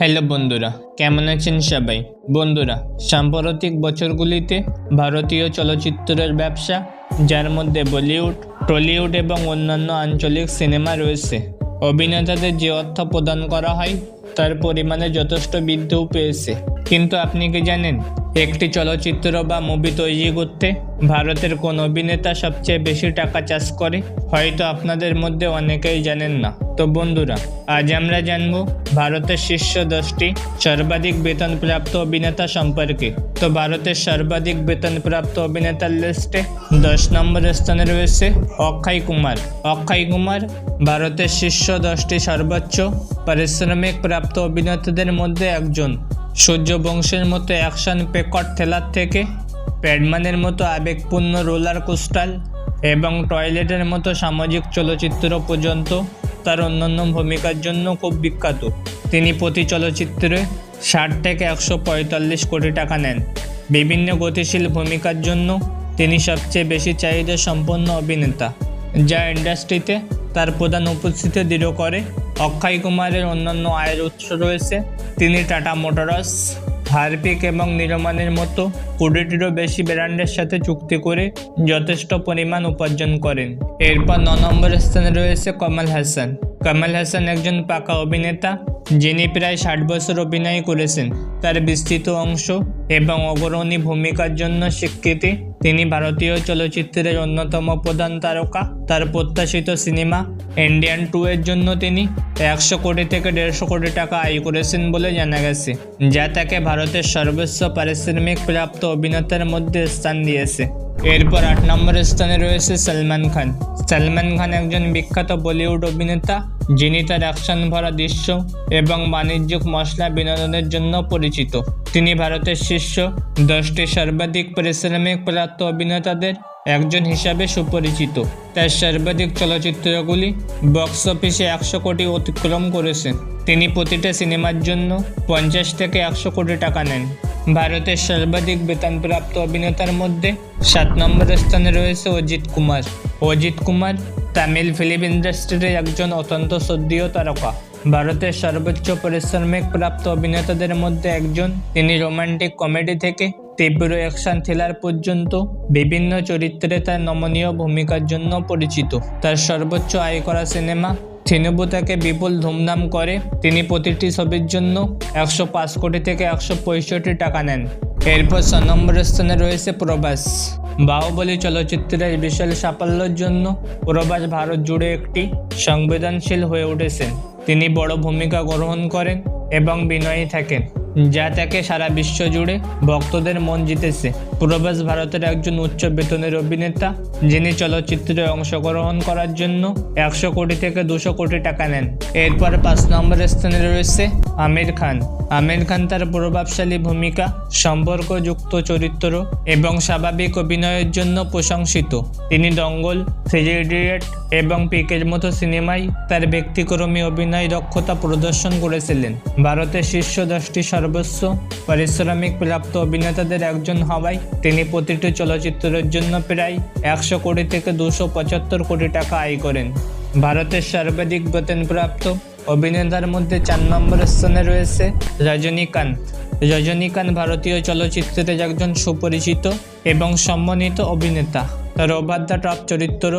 Hello বন্ধুরা, কেমন আছেন সবাই? বন্ধুরা, সাম্প্রতিক বছরগুলিতে ভারতীয় চলচ্চিত্রের ব্যবসা, যার মধ্যে বলিউড, টলিউড এবং অন্যান্য আঞ্চলিক সিনেমা রয়েছে। অভিনেতাদের যে অর্থ প্রদান করা হয়, তার পরিমাণে যথেষ্ট বৃদ্ধিও পেয়েছে। কিন্তু আপনি কি জানেন একটি চলচ্চিত্র বা মুভি তৈরি করতে ভারতের কোন অভিনেতা সবচেয়ে বেশি টাকা চাষ করে? হয়তো আপনাদের মধ্যে অনেকেই জানেন না। তো বন্ধুরা, আজ আমরা জানব ভারতের শীর্ষ দশটি সর্বাধিক বেতনপ্রাপ্ত অভিনেতা সম্পর্কে। তো ভারতের সর্বাধিক বেতনপ্রাপ্ত অভিনেতার লিস্টে দশ নম্বর স্থানে রয়েছে অক্ষয় কুমার। অক্ষয় কুমার ভারতের শীর্ষ দশটি সর্বোচ্চ পারিশ্রমিক প্রাপ্ত অভিনেতাদের মধ্যে একজন। সূর্যবংশের মতো অ্যাকশন পেকট থেলার থেকে প্যাডম্যানের মতো আবেগপূর্ণ রোলার কোস্টাল এবং টয়লেটের মতো সামাজিক চলচ্চিত্র পর্যন্ত তার অন্যান্য ভূমিকার জন্য খুব বিখ্যাত। তিনি প্রতি চলচ্চিত্রে ষাট থেকে একশো পঁয়তাল্লিশ কোটি টাকা নেন। বিভিন্ন গতিশীল ভূমিকার জন্য তিনি সবচেয়ে বেশি চাহিদা সম্পন্ন অভিনেতা, যা ইন্ডাস্ট্রিতে তার প্রধান উপস্থিতি দৃঢ় করে। অক্ষয় কুমারের অন্যান্য আয়ের উৎস রয়েছে। তিনি টাটা মোটরস, হারপিক এবং নিরমানের মতো কুড়িটিরও বেশি ব্র্যান্ডের সাথে চুক্তি করে যথেষ্ট পরিমাণ উপার্জন করেন। এরপর ন নম্বর স্থানে রয়েছে কমল হাসান। কমল হাসান একজন পাকা অভিনেতা, যিনি প্রায় ষাট বছর অভিনয় করেছেন। তার বিস্তৃত অংশ এবং অগ্রণী ভূমিকার জন্য স্বীকৃতি। তিনি ভারতীয় চলচ্চিত্রের অন্যতম প্রধান তারকা। তার প্রত্যাশিত সিনেমা ইন্ডিয়ান টু এর জন্য তিনি একশো কোটি থেকে দেড়শো কোটি টাকা আয় করেছেন বলে জানা গেছে, যা তাকে ভারতের সর্বোচ্চ পারিশ্রমিক প্রাপ্ত অভিনেতার মধ্যে স্থান দিয়েছে। এরপর আট নম্বর স্থানে রয়েছে সলমান খান। সলমান খান একজন বিখ্যাত বলিউড অভিনেতা, যিনি তার অ্যাকশন ভরা দৃশ্য এবং বাণিজ্যিক মশলা বিনোদনের জন্য পরিচিত তিনি ভারতের শীর্ষ দশটি সর্বাধিক পারিশ্রমিক প্রাপ্ত অভিনেতাদের একজন হিসাবে সুপরিচিত। তার সর্বাধিক চলচ্চিত্রগুলি বক্স অফিসে একশো কোটি অতিক্রম করেছে তিনি প্রতিটা সিনেমার জন্য পঞ্চাশ থেকে একশো কোটি টাকা নেন। ভারতের সর্বাধিক বেতনপ্রাপ্ত অভিনেতার মধ্যে সাত নম্বর স্থানে রয়েছে অজিত কুমার। অজিত কুমার তামিল ফিল্ম ইন্ডাস্ট্রির একজন অত্যন্ত শ্রদ্ধেয় তারকা। ভারতের সর্বোচ্চ পারিশ্রমিক প্রাপ্ত অভিনেতাদের মধ্যে একজন। তিনি রোমান্টিক কমেডি থেকে তীব্র অ্যাকশন থ্রিলার পর্যন্ত বিভিন্ন চরিত্রে তার নমনীয় ভূমিকার জন্য পরিচিত। তার সর্বোচ্চ আয় করা সিনেমা থিনুবু তাকে বিপুল ধুমধাম করে। তিনি প্রতিটি ছবির জন্য একশো পাঁচ কোটি থেকে একশো পঁয়ষট্টি টাকা নেন। এরপর ছ নম্বর স্থানে রয়েছে প্রবাস বাহুবলী চলচ্চিত্রের বিশাল সাফল্যের জন্য প্রবাস ভারত জুড়ে একটি সংবেদনশীল হয়ে উঠেছেন। তিনি বড় ভূমিকা গ্রহণ করেন এবং বিনয়ী থাকেন। যা তাকে সারা বিশ্ব জুড়ে ভক্তদের মন জিতেছে। প্রবাস ভারতের একজন উচ্চ বেতনের অভিনেতা, যিনি চলচ্চিত্রে অংশগ্রহণ করার জন্য একশো কোটি থেকে দুশো কোটি টাকা নেন। এরপর পাঁচ নম্বর স্থানে রয়েছে আমির খান। আমির খান তার প্রভাবশালী ভূমিকা, সম্পর্কযুক্ত চরিত্র এবং স্বাভাবিক অভিনয়ের জন্য প্রশংসিত। তিনি দঙ্গল থ্রি ইডিয়েট এবং পিকের মতো সিনেমায় তার ব্যক্তিক্রমী অভিনয় দক্ষতা প্রদর্শন করেছিলেন। ভারতের শীর্ষ দশটি সর্বোচ্চ পারিশ্রমিক প্রাপ্ত অভিনেতাদের একজন হওয়ায় তিনি প্রতিটি চলচ্চিত্রের জন্য প্রায় একশো কোটি থেকে দুশো পঁচাত্তর কোটি টাকা আয় করেন। ভারতের সর্বাধিক বেতনপ্রাপ্ত অভিনেতার মধ্যে চার নম্বর স্থানে রয়েছে রজনীকান্ত। রজনীকান্ত ভারতীয় চলচ্চিত্রের একজন সুপরিচিত এবং সম্মানিত অভিনেতা। তার দ্য টপ চরিত্র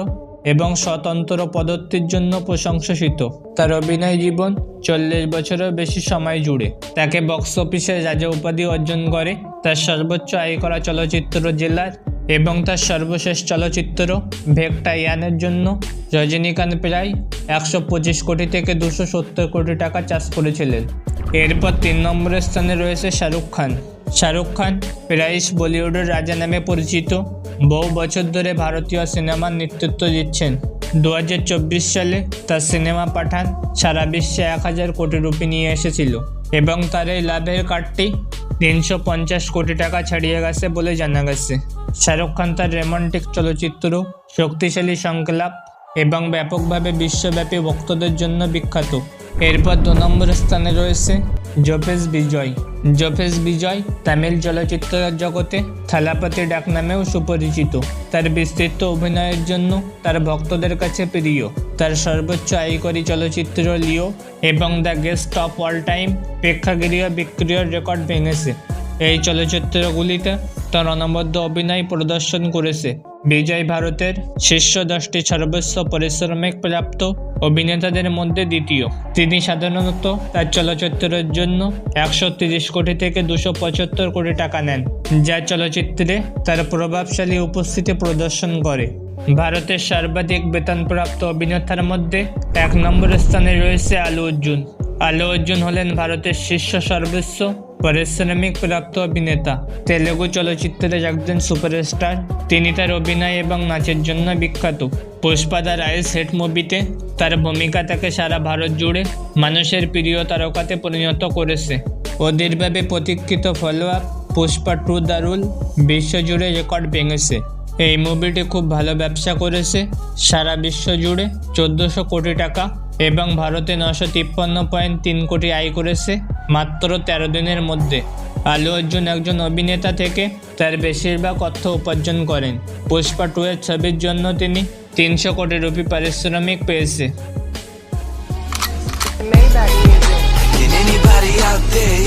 এবং স্বতন্ত্র পদত্বের জন্য প্রশংসিত। তার অভিনয় জীবন চল্লিশ বছরের বেশি সময় জুড়ে। তাকে বক্স অফিসে রাজা উপাধি অর্জন করে। তার সর্বোচ্চ আয় করা চলচ্চিত্র জেলার এবং তার সর্বশেষ চলচ্চিত্র ভেকটা ইয়ানের জন্য রজনীকান্ত প্রায় একশো পঁচিশ কোটি থেকে দুশো সত্তর কোটি টাকা চাষ করেছিলেন। এরপর তিন নম্বরের স্থানে রয়েছে শাহরুখ খান। শাহরুখ খান প্রায়শ বলিউডের রাজা নামে পরিচিত। বহু বছর ধরে ভারতীয় সিনেমার নেতৃত্ব দিচ্ছেন। দু হাজার চব্বিশ সালে তার সিনেমা পাঠান সারা বিশ্বে এক হাজার কোটি রুপি নিয়ে এসেছিল এবং তার এই লাভের কার্ডটি তিনশো পঞ্চাশ কোটি টাকা ছাড়িয়ে গেছে বলে জানা গেছে। শাহরুখ খান তার রোমান্টিক চলচ্চিত্র শক্তিশালী সংলাপ এবং ব্যাপকভাবে বিশ্বব্যাপী ভক্তদের জন্য বিখ্যাত। এরপর দু নম্বর স্থানে রয়েছে জোফেস বিজয়। জোফেস বিজয় তামিল চলচ্চিত্র জগতে থালাপতি ডাক নামেও সুপরিচিত। তার বিস্তৃত অভিনয়ের জন্য তার ভক্তদের কাছে প্রিয়। তার সর্বোচ্চ আয়করী চলচ্চিত্র লিও এবং the greatest of all time প্রেক্ষাগৃহ বিক্রিয়র রেকর্ড ভেঙেছে। এই চলচ্চিত্রগুলিতে তার অনবদ্য অভিনয় প্রদর্শন করেছে। বিজয় ভারতের শীর্ষ দশটি সর্বোচ্চ পারিশ্রমিক প্রাপ্ত অভিনেতাদের মধ্যে দ্বিতীয়। তিনি সাধারণত তার চলচ্চিত্রের জন্য একশো তিরিশ কোটি থেকে দুশো পঁচাত্তর কোটি টাকা নেন, যা চলচ্চিত্রে তার প্রভাবশালী উপস্থিতি প্রদর্শন করে। ভারতের সর্বাধিক বেতনপ্রাপ্ত অভিনেতার মধ্যে এক নম্বর স্থানে রয়েছে আলু অর্জুন। আলু অর্জুন হলেন ভারতের শীর্ষ সর্বোচ্চ পারিশ্রমিক প্রাপ্ত অভিনেতা। তেলেগু চলচ্চিত্রের একজন সুপারস্টার। তিনি তার অভিনয় এবং নাচের জন্য বিখ্যাত। পুষ্পা দ্য রাইস হেট মুভিতে তার ভূমিকা তাকে সারা ভারত জুড়ে মানুষের প্রিয় তারকাতে পরিণত করেছে। অধীরভাবে প্রতীক্ষিত follow up Pushpa two the rule বিশ্বজুড়ে রেকর্ড ভেঙেছে। এই মুভিটি খুব ভালো ব্যবসা করেছে। সারা বিশ্ব জুড়ে চোদ্দোশো কোটি টাকা এবং ভারতে নশো তিপ্পান্ন পয়েন্ট তিন কোটি আয় করেছে মাত্র তেরো দিনের মধ্যে। আলু অর্জুন একজন অভিনেতা থেকে তার বেশিরভাগ অর্থ উপার্জন করেন। পুষ্পা টু এর ছবির জন্য তিনি তিনশো কোটি রুপি পারিশ্রমিক পেয়েছে. Can anybody out there